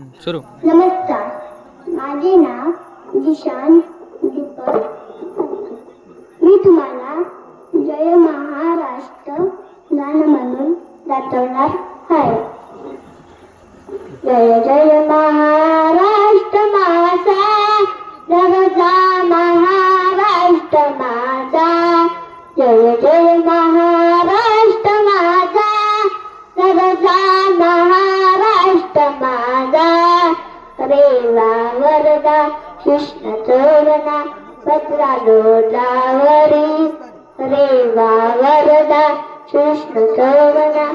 सुरू. नमस्कार. माझे नाव दिशान दीपक. मी तुम्हाला जय महाराष्ट्र गाणं म्हणून दाखवणार आहे. जय जय महाराष्ट्र माझा जगजा महाराष्ट्र माझा जय जय महाराष्ट्र रेवा वरदा कृष्ण चोरणा पत्रा लोटावरी रेवा वरदा कृष्ण चोरणा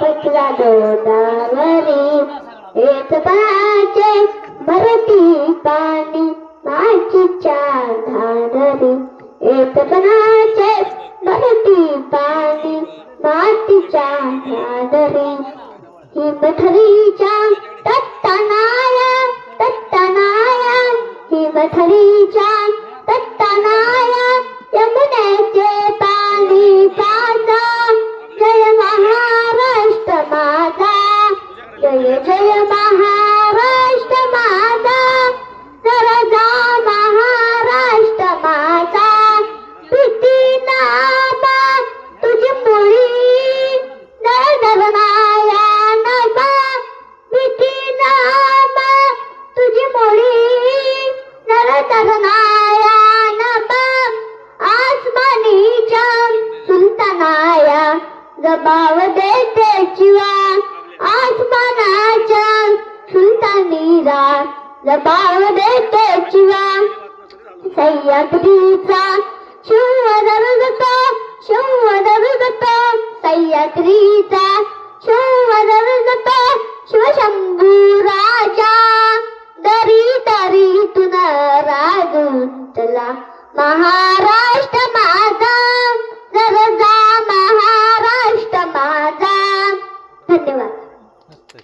पत्रा लोटावरी एक पाचे भरती पाणी माचीच्या धानरी। एक पणाचे भरती पाणी मातीच्या धानरी। हिमथलीच्या हिमथलीच्या तत्तनाया यमुनेचे नर नरनाया आसमानीच्या सुलतानाया जबाब देते चिवा आसमानाच्या सुलतानीला जबाव देते चिवा सह्याद्रीचा शिव जातो शिव जातो सह्याद्रीचा राजूतला महाराष्ट्र माझा जर जा महाराष्ट्र माझा. धन्यवाद.